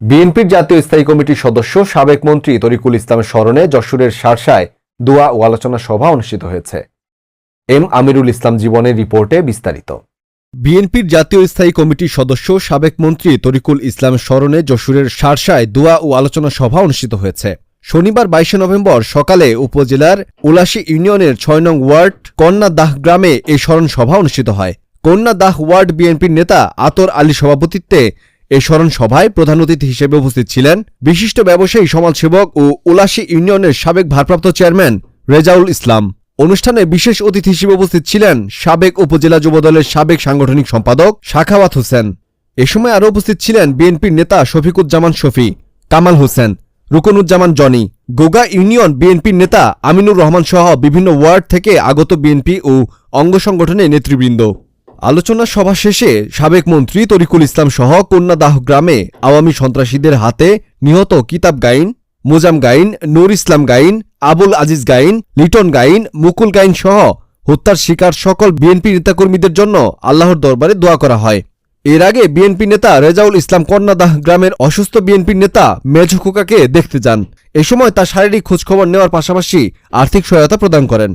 বিএনপির জাতীয় স্থায়ী কমিটির সদস্য সাবেক মন্ত্রী তরিকুল ইসলামের স্মরণে যশোরের শার্শায় দোয়া ও আলোচনা সভা অনুষ্ঠিত হয়েছে। এম আমিরুল ইসলাম জীবনের রিপোর্টে বিস্তারিত। বিএনপির জাতীয় স্থায়ী কমিটির সদস্য সাবেক মন্ত্রী তরিকুল ইসলামের স্মরণে যশোরের শার্শায় দোয়া ও আলোচনা সভা অনুষ্ঠিত হয়েছে। শনিবার বাইশে নভেম্বর সকালে উপজেলার উলাশী ইউনিয়নের ছয় নং ওয়ার্ড কন্যা দাহ গ্রামে এই স্মরণ সভা অনুষ্ঠিত হয়। কন্যা দাহ ওয়ার্ড বিএনপির নেতা আতর আলী সভাপতিত্বে এই স্মরণ সভায় প্রধান অতিথি হিসেবে উপস্থিত ছিলেন বিশিষ্ট ব্যবসায়ী, সমাজসেবক ও উলাশী ইউনিয়নের সাবেক ভারপ্রাপ্ত চেয়ারম্যান রেজাউল ইসলাম। অনুষ্ঠানে বিশেষ অতিথি হিসেবে উপস্থিত ছিলেন সাবেক উপজেলা যুবদলের সাবেক সাংগঠনিক সম্পাদক শাখাওয়াত হোসেন। এ সময় আরও উপস্থিত ছিলেন বিএনপির নেতা শফিকুজ্জামান শফি, কামাল হোসেন, রুকনুজ্জামান জনি, গোগা ইউনিয়ন বিএনপির নেতা আমিনুর রহমান সহ বিভিন্ন ওয়ার্ড থেকে আগত বিএনপি ও অঙ্গ সংগঠনের নেতৃবৃন্দ। আলোচনা সভা শেষে সাবেক মন্ত্রী তরিকুল ইসলাম সহ কন্যাদাহ গ্রামে আওয়ামী সন্ত্রাসীদের হাতে নিহত কিতাব গাইন, মোজাম গাইন, নূর ইসলাম গাইন, আবুল আজিজ গাইন, লিটন গাইন, মুকুল গাইন সহ হত্যার শিকার সকল বিএনপি নেতাকর্মীদের জন্য আল্লাহর দরবারে দোয়া করা হয়। এর আগে বিএনপি নেতা রেজাউল ইসলাম কন্যাদাহ গ্রামের অসুস্থ বিএনপির নেতা মেঝো খোকাকে দেখতে যান। এ সময় তার শারীরিক খোঁজখবর নেওয়ার পাশাপাশি আর্থিক সহায়তা প্রদান করেন।